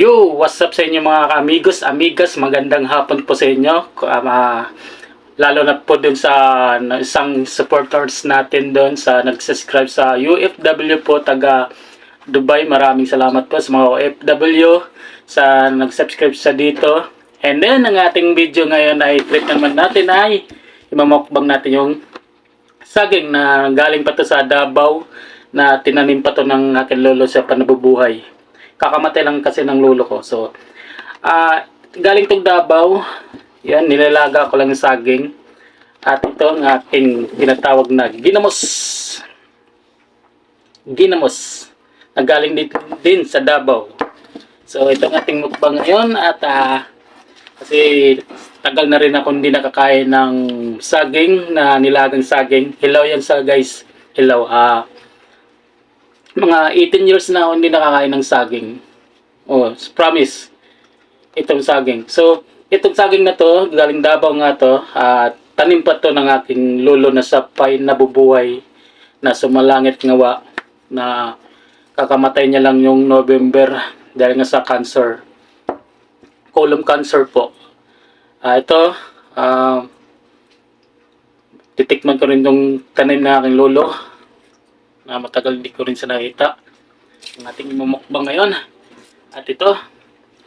Yo! What's up sa inyo mga amigos, amigas? Magandang hapon po sa inyo. Ah, lalo na po dun sa isang supporters natin doon sa nag-subscribe sa UFW po taga Dubai. Maraming salamat po sa mga OFW sa nag-subscribe sa dito. And then, ang ating video ngayon ay trip naman natin ay imamukbang natin yung saging na galing pa to sa Davao na tinanim pa to ng aking lolo sa panabubuhay. Kakamatay lang kasi ng lolo ko. So, ah galing tong Davao. Yan, nilalaga ko lang yung saging. At ito ang aking tinatawag na ginamos. Ginamos. Na galing din, sa Davao. So, ito ang ating mukbang ngayon. At ah, kasi tagal na rin ako hindi nakakain ng saging na nilagang saging. Hello yan sa guys. Hello. Ah, mga 18 years na ako hindi nakakain ng saging. Oh, promise. Itong saging. So, itong saging na to, galing Davao nga to, at tanim pa to ng aking lolo na sapay na bubuhay na sumalangit ngawa na kakamatay niya lang yung November dahil nga sa cancer. Colon cancer po. Ah, ito, ah, titikman ko rin yung tanim na aking lolo na matagal di ko rin siya nakita. Ang ating mumukbang ngayon. At ito,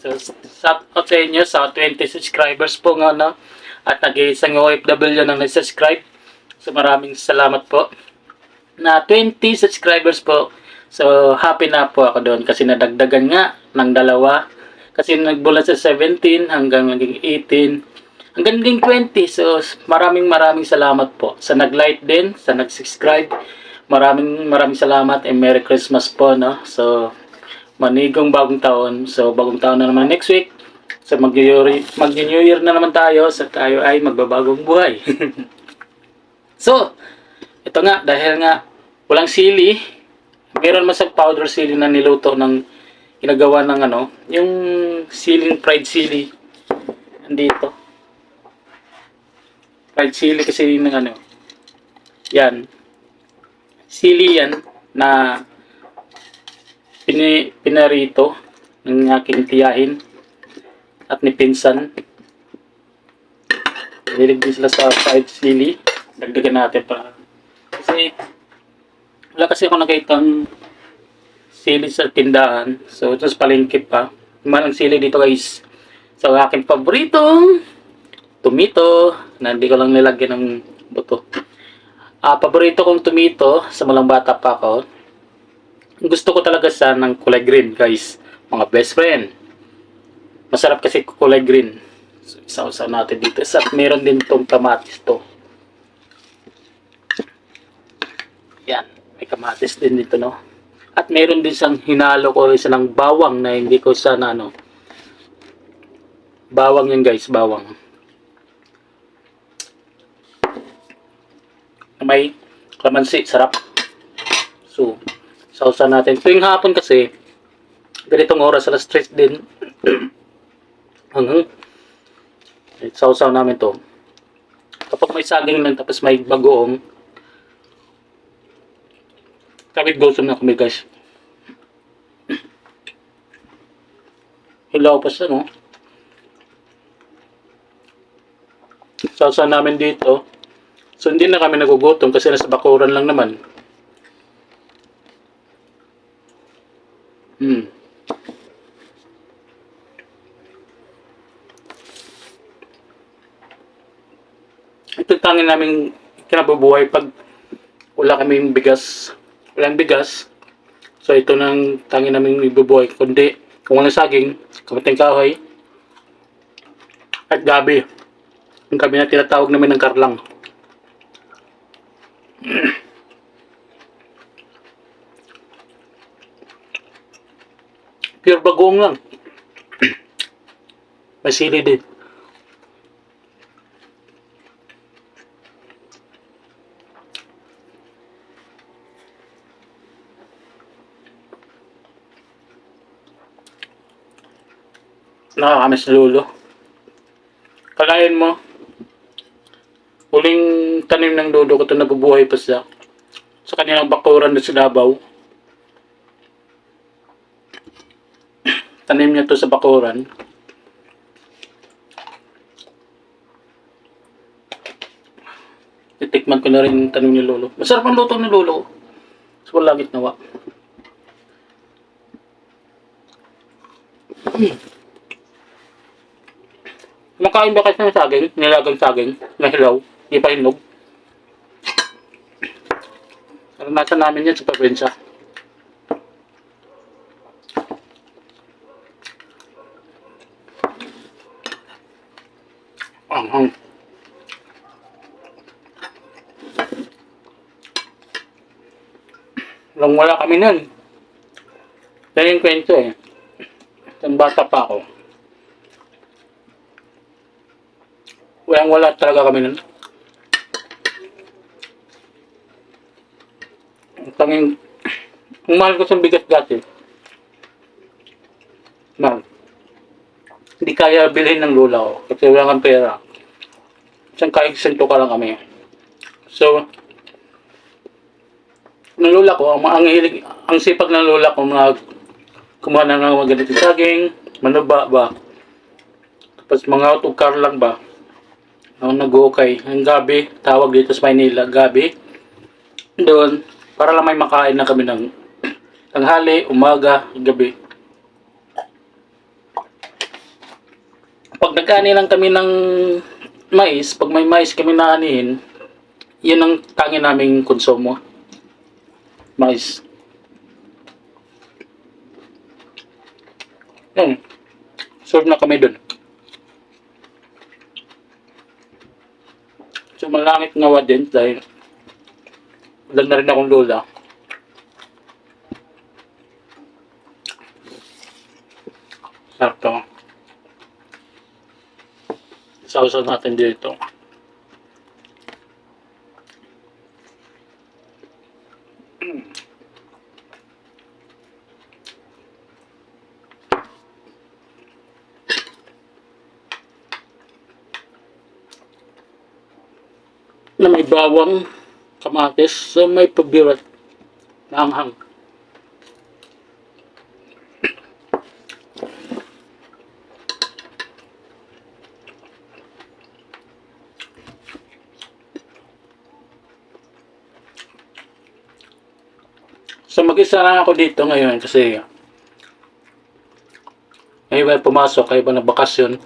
so, shout out sa inyo sa 20 subscribers po nga no. At nag-iisang OFW na nag-subscribe. So maraming salamat po. Na 20 subscribers po. So happy na po ako doon kasi nadagdagan nga ng dalawa. Kasi nagbulan sa 17 hanggang naging 18 hanggang naging 20. So maraming maraming salamat po sa nag-like din, sa nag-subscribe. Maraming maraming salamat and Merry Christmas po no. So manigong bagong taon. So bagong taon na naman next week. So mag-New Year, mag-New Year na naman tayo. So tayo ay magbabagong buhay. so, ito nga dahil nga walang sili, meron man sa powder sili na niluto ng ginagawa ng ano, yung siling fried sili andito. Fried sili kasi ng ano. Yan. Sili yan na pini, pinarito ng aking tiyahin at ni Pinsan. Din sila sa fried sili. Dagdagan natin para. Kasi wala kasi ako nakitang sili sa tindahan. So, sa palengke pa. Manang sili dito guys. So, aking paboritong tomato na hindi ko lang nilagyan ng buto. Ah, paborito kong tomato sa malang bata pa ako. Gusto ko talaga sa ng kulay green, guys. Mga best friend. Masarap kasi kulay green. So, isa-usaw natin dito. At meron din tong kamatis to. Yan. May kamatis din dito, no? At meron din siyang hinalo ko isa ng bawang na hindi ko sa na, ano. Bawang yan, guys. Bawang. May kalamansi. Sarap. So, sausa natin. Tuwing hapon kasi, ganitong oras, alas 3 din. Hanggang, sausaw namin to. Kapag may saging lang, tapos may bagoong, kapit gutom na kami guys. Hilaw pa siya, no? Sausaw namin dito. So, hindi na kami nagugutom kasi nasa bakuran lang naman. Hmm. Ito tangin namin kinabubuhay pag wala kaming bigas. Walang bigas. So ito nang tangin namin ibubuhay. Kundi kung walang saging, kamating kahoy, at gabi. Yung kami na tinatawag namin ng karlang. Pure bagong lang. May sili din. Nakakamiss lulo. Kalayan mo, tanim ng lulo ko ito nabubuhay pa siya. Sa kanilang bakuran na Davao. tanim niya to sa bakuran. Titikman ko na rin yung tanim ni Lolo. Masarap ang luto ni Lolo. So, wala gitnawa. Hmm. Makain ba kasi ng saging? Nilagang saging? Na hilaw? Di pa hinog? Naranasan namin yan sa probinsya. Anghang. Walang wala kami nun. Yan yung kwento eh. Nang bata pa ako. Walang wala talaga kami nun. Tanging, ang ko sa bigat dati. Mahal. Hindi kaya bilhin ng lola ko kasi wala kang pera. Isang kaigsinto ka lang kami. So, ng lola ko, ang, ang hilig, ang sipag ng lola ko, mga kumuha na ng mga ganitong saging, manuba ba, tapos mga tugkar lang ba, ako nag-okay. Ang gabi, tawag dito sa Maynila, gabi. Doon, para lang may makain na kami ng tanghali, umaga, gabi. Pag nagkaani lang kami ng mais, pag may mais kami naanihin, yun ang tangi naming konsumo. Mais. Yun. Serve na kami dun. So malangit ngawa din dahil wala na rin akong lola. Sarap to. Sausaw natin dito. na may bawang kamatis so may pabirat na anghang. So mag-isa lang ako dito ngayon kasi iba pumasok, may iba na bakasyon.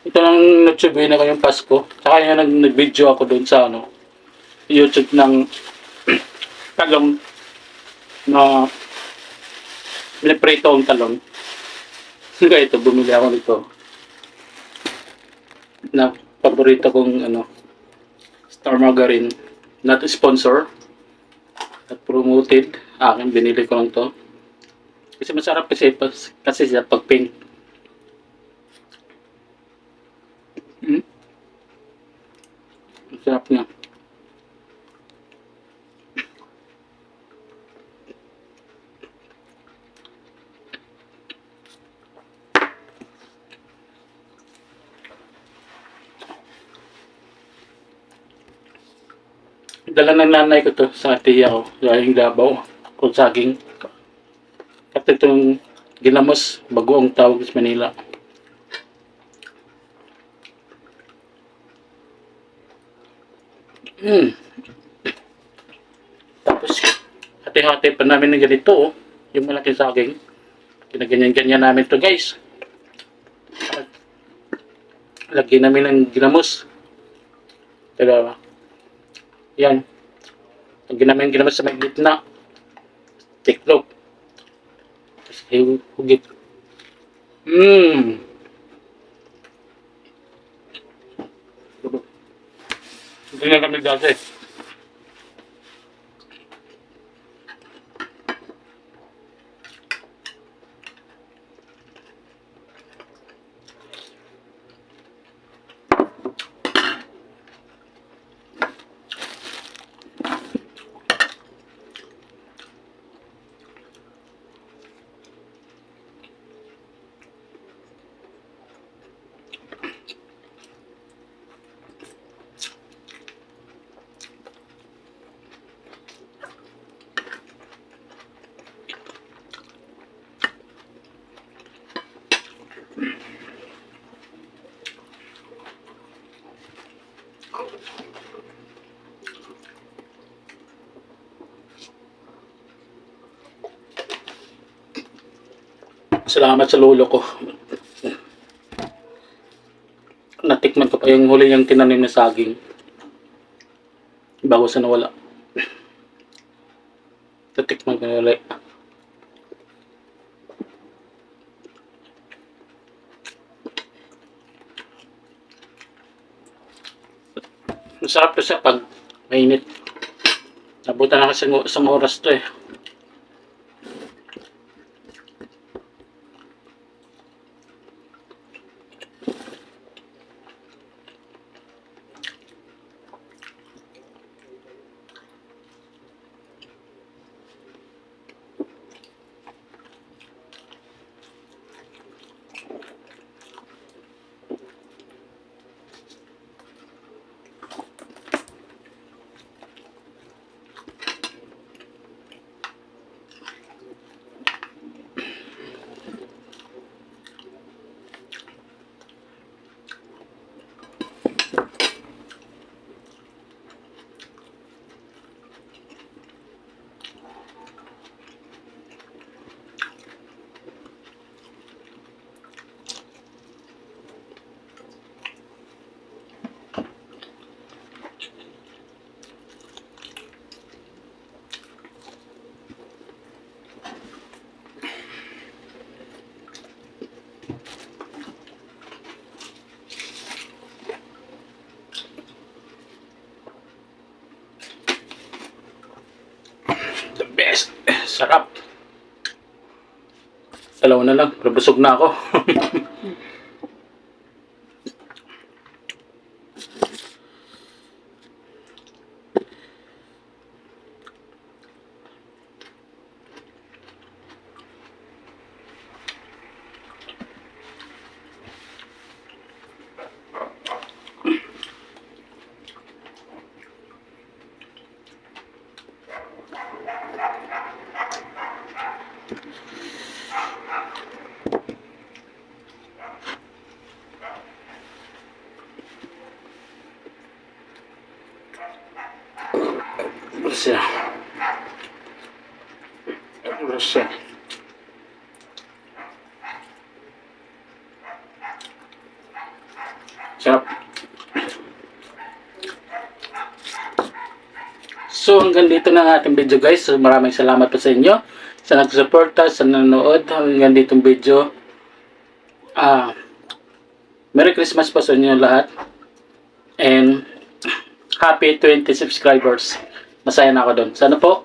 Ito lang nagsabi na kayong Pasko. Saka yung nag, nag-video ako doon sa ano, YouTube ng talong na piniprito ang talong. Kaya ito, bumili ako nito. Na paborito kong ano, Star Margarine. Not sponsor. Not promoted. Akin, binili ko lang to. Kasi masarap kasi, kasi siya pag pink. Hmm? Ang sarap niya. Dala ng nanay ko to sa tiya ko. Galing Davao. Kung saging. At itong ginamos, bago ang tawag sa Manila. Hmm. Tapos, hati-hati pa namin ng ganito, oh. Yung malaking saging. Ginaganyan-ganyan namin to guys. At Lagyan namin ng ginamos. Diba? Yan. Lagyan namin ng ginamos sa may gitna. Tiklop. Tapos hugit. Mmm. Hindi na kami dati. Salamat sa lolo ko. Natikman ko pa yung huli yung tinanim na saging. Bago sa nawala. Natikman ko na ulit. Masarap to siya pag mainit. Nabutan na kasi ng isang oras to eh. The best. Sarap. Dalawa na lang. Pero busog na ako. So hanggang dito na ang ating video guys. So, maraming salamat po sa inyo sa nagsuporta, sa nanonood hanggang dito ang video. Ah, Merry Christmas po sa inyo lahat. And happy 20 subscribers. Masaya na ako doon. Sana po,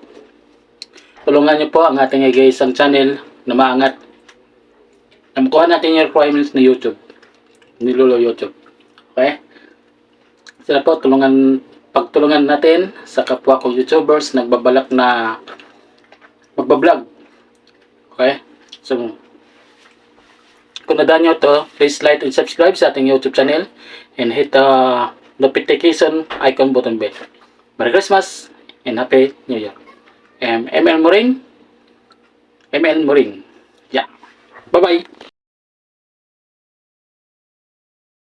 tulungan niyo po ang ating isang channel na maangat. Na makuha natin yung requirements ni YouTube. Ni Lolo YouTube. Okay? Sana po, tulungan, pagtulungan natin sa kapwa kong YouTubers nagbabalak na magbablog. Okay? So, kung nadaan nyo to, please like and subscribe sa ating YouTube channel and hit the notification icon button bell. Merry Christmas and Happy New Year. Um, ML Moring. ML Moring. Yeah. Bye-bye.